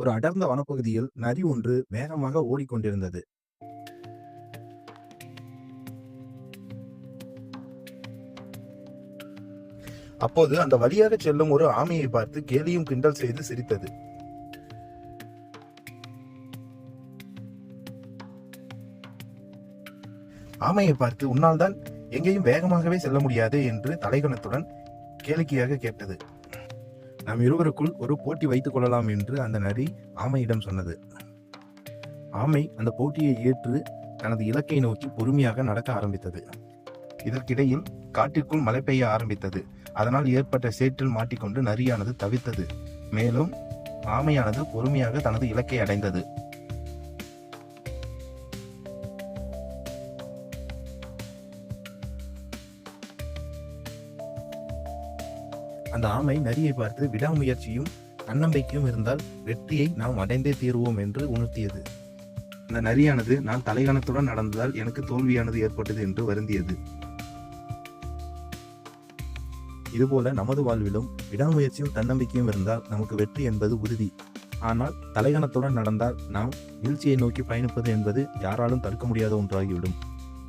ஒரு அடர்ந்த வனப்பகுதியில் நரி ஒன்று வேகமாக ஓடிக்கொண்டிருந்தது. அப்போது அந்த வழியாக செல்லும் ஒரு ஆமையை பார்த்து கேலியும் கிண்டல் செய்து சிரித்தது. ஆமையை பார்த்து உன்னால் தான் எங்கேயும் வேகமாகவே செல்ல முடியாது என்று தலைகணத்துடன் கேளிக்கையாக கேட்டது. நம் இருவருக்குள் ஒரு போட்டி வைத்துக் கொள்ளலாம் என்று அந்த நரி ஆமையிடம் சொன்னது. ஆமை அந்த போட்டியை ஏற்று தனது இலக்கை நோக்கி பொறுமையாக நடக்க ஆரம்பித்தது. இதற்கிடையில் காட்டிற்குள் மழை பெய்ய ஆரம்பித்தது. அதனால் ஏற்பட்ட சேற்றில் மாட்டிக்கொண்டு நரியானது தவித்தது. மேலும் ஆமையானது பொறுமையாக தனது இலக்கை அடைந்தது. அந்த ஆமை நரியை பார்த்து விடாமுயற்சியும் தன்னம்பிக்கையும் இருந்தால் வெற்றியை நாம் அடைந்தே தீருவோம் என்று உணர்த்தியது. அந்த நரியானது நான் தலைகணத்துடன் நடந்ததால் எனக்கு தோல்வியானது ஏற்பட்டது என்று வருந்தியது. இதுபோல நமது வாழ்விலும் விடாமுயற்சியும் தன்னம்பிக்கையும் இருந்தால் நமக்கு வெற்றி என்பது உறுதி. ஆனால் தலைகணத்துடன் நடந்தால் நாம் வீழ்ச்சியை நோக்கி பயணிப்பது என்பது யாராலும் தடுக்க முடியாத ஒன்றாகிவிடும்.